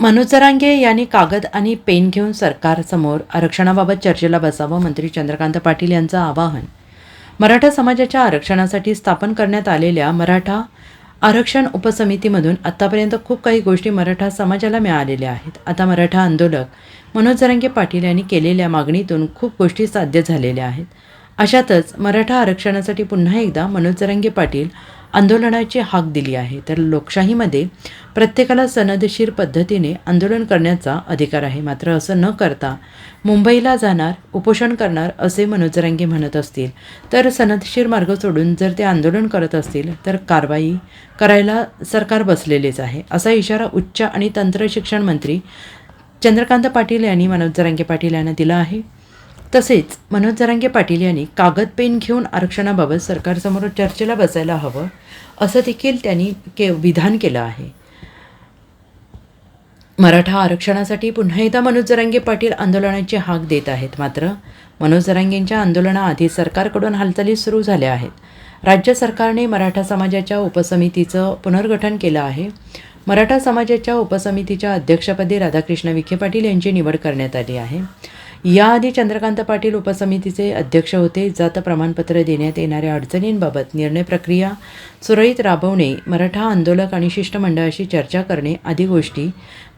मनोज जरांगे यांनी कागद आणि पेन घेऊन सरकारसमोर आरक्षणाबाबत चर्चेला बसावं मंत्री चंद्रकांत पाटील यांचं आवाहन. मराठा समाजाच्या आरक्षणासाठी स्थापन करण्यात आलेल्या मराठा आरक्षण उपसमितीमधून आत्तापर्यंत खूप काही गोष्टी मराठा समाजाला मिळालेल्या आहेत. आता मराठा आंदोलक मनोज जरांगे पाटील यांनी केलेल्या मागणीतून खूप गोष्टी साध्य झालेल्या आहेत. अशातच मराठा आरक्षणासाठी पुन्हा एकदा मनोज जरांगे पाटील आंदोलनाची हाक दिली आहे. तर लोकशाहीमध्ये प्रत्येकाला सनदशीर पद्धतीने आंदोलन करण्याचा अधिकार आहे. मात्र असं न करता मुंबईला जाणार उपोषण करणार असे मनोजरांगे म्हणत असतील तर सनदशीर मार्ग सोडून जर ते आंदोलन करत असतील तर कारवाई करायला सरकार बसलेलेच आहे. असा इशारा उच्च आणि तंत्र शिक्षण मंत्री चंद्रकांत पाटील यांनी मनोज जरांगे पाटील यांना दिला आहे. तसेच मनोज जरांगे पाटील यांनी कागद पेन घेऊन आरक्षणाबाबत सरकारसमोर चर्चेला बसायला हवं असं देखील त्यांनी के विधान केलं आहे. मराठा आरक्षणासाठी पुन्हा एकदा मनोज जरांगे पाटील आंदोलनाची हाक देत आहेत. मात्र मनोज जरांगेंच्या आंदोलनाआधी सरकारकडून हालचाली सुरू झाल्या आहेत. राज्य सरकारने मराठा समाजाच्या उपसमितीचं पुनर्गठन केलं आहे. मराठा समाजाच्या उपसमितीच्या अध्यक्षपदी राधाकृष्ण विखे पाटील यांची निवड करण्यात आली आहे. याआधी चंद्रकांत पाटील उपसमितीचे अध्यक्ष होते. जात प्रमाणपत्र देण्यात येणाऱ्या अडचणींबाबत निर्णय प्रक्रिया सुरळीत राबवणे मराठा आंदोलक आणि शिष्टमंडळाशी चर्चा करणे आदी गोष्टी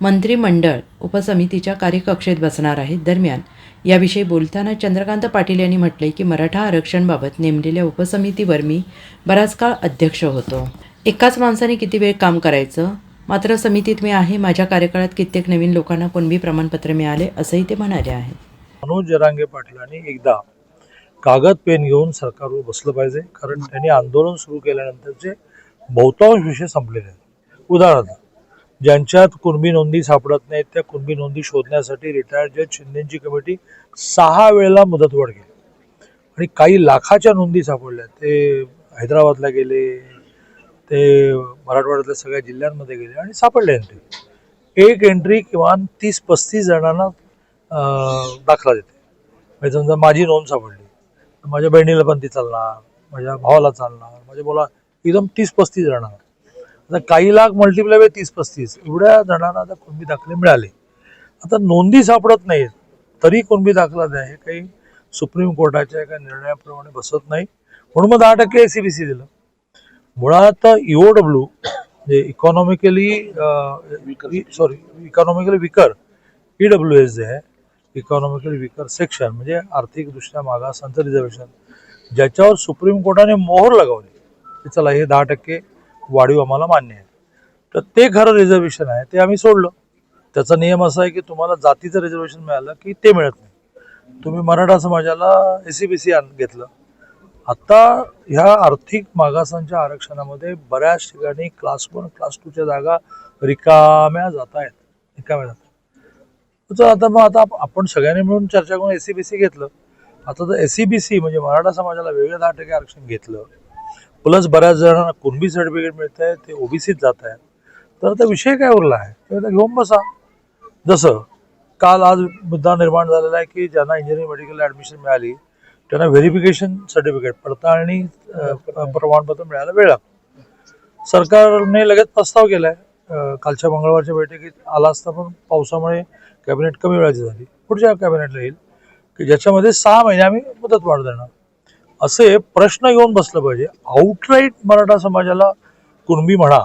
मंत्रिमंडळ उपसमितीच्या कार्यकक्षेत बसणार आहेत. दरम्यान याविषयी बोलताना चंद्रकांत पाटील यांनी म्हटले की मराठा आरक्षणबाबत नेमलेल्या उपसमितीवर मी बराच काळ अध्यक्ष होतो. एकाच माणसाने किती वेळ काम करायचं? मात्र समितीत मी आहे. माझ्या कार्यकाळात कित्येक नवीन लोकांना कुणबी प्रमाणपत्र मिळाले असंही ते म्हणाले आहेत मनोज जरांगे पाटलांनी एकदा कागद पेन घेऊन सरकारवर बसलं पाहिजे कारण त्यांनी आंदोलन सुरू केल्यानंतरचे बहुतांश विषय संपलेले आहेत. उदाहरणार्थ ज्यांच्यात कुणबी नोंदी सापडत नाहीत त्या कुणबी नोंदी शोधण्यासाठी रिटायर्ड जज शिंदेची कमिटी सहा वेळेला मुदतवाढ केली. आणि काही लाखाच्या नोंदी सापडल्या. ते हैदराबादला गेले ते मराठवाड्यातल्या सगळ्या जिल्ह्यांमध्ये गेले आणि सापडले एंट्री एक एंट्री किमान तीस पस्तीस जणांना दाखला देते. म्हणजे समजा माझी नोंद सापडली. तर माझ्या बहिणीला पण ती चालणार माझ्या भावाला चालणार. माझ्या बोला एकदम तीस पस्तीस जणांना आता काही लाख मल्टिप्लाय बाय तीस पस्तीस एवढ्या जणांना आता कुणबी दाखले मिळाले. आता नोंदी सापडत नाहीत तरी कुणबी दाखला द्या. हे काही सुप्रीम कोर्टाच्या एका निर्णयाप्रमाणे बसत नाही. म्हणून मग दहा टक्के एस सी बी सी दिलं. मुळात ईओ डब्ल्यू म्हणजे economically sorry economically weaker E W S जे आहे इकॉनॉमिकली विकर सेक्शन म्हणजे आर्थिकदृष्ट्या मागासांचं रिझर्वेशन ज्याच्यावर सुप्रीम कोर्टाने मोहर लगावली की चला हे दहा टक्के वाढीव आम्हाला मान्य आहे. तर ते खरं रिझर्वेशन आहे ते आम्ही सोडलं. त्याचा नियम असा आहे की तुम्हाला जातीचं रिझर्वेशन मिळालं की ते मिळत नाही. तुम्ही मराठा समाजाला एस सी बी सी घेतलं. आता ह्या आर्थिक मागासांच्या आरक्षणामध्ये बऱ्याच ठिकाणी क्लास वन क्लास टूच्या जागा रिकाम्या जात आहेत रिकाम्या जात तर आता मग आता आपण सगळ्यांनी मिळून चर्चा करून एस सी बी सी घेतलं. आता तर एस सी बी सी म्हणजे मराठा समाजाला वेगळं दहा टक्के आरक्षण घेतलं. प्लस बऱ्याच जणांना कुणबी सर्टिफिकेट मिळत आहे ते ओबीसीत जात आहेत तर आता विषय काय उरला आहे? तर आता घेऊन बसा. जसं काल आज मुद्दा निर्माण झालेला आहे की ज्यांना इंजिनिअरिंग मेडिकल ॲडमिशन मिळाली त्यांना व्हेरिफिकेशन सर्टिफिकेट पडताळणी प्रमाणपत्र मिळायला वेळ लागतो. सरकारने लगेच प्रस्ताव केला आहे कालच्या मंगळवारच्या बैठकीत आला असता पण पावसामुळे कॅबिनेट कमी वेळाची झाली. पुढच्या कॅबिनेटला येईल. की ज्याच्यामध्ये सहा महिने आम्ही मुदत वाढ देणार. असे प्रश्न येऊन बसलं पाहिजे. आउटराईट मराठा समाजाला कुणबी म्हणा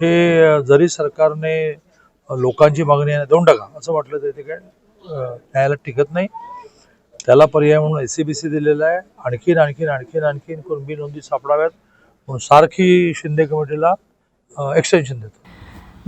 हे जरी सरकारने लोकांची मागणी आहे देऊन टाका असं म्हटलं तरी ते काय न्यायालयात टिकत नाही. त्याला पर्याय म्हणून एस सी बी सी दिलेला आहे. आणखीन आणखीन आणखीन आणखीन कुणबी नोंदी सापडाव्यात म्हणून सारखी शिंदे कमिटीला एक्सटेन्शन देतो.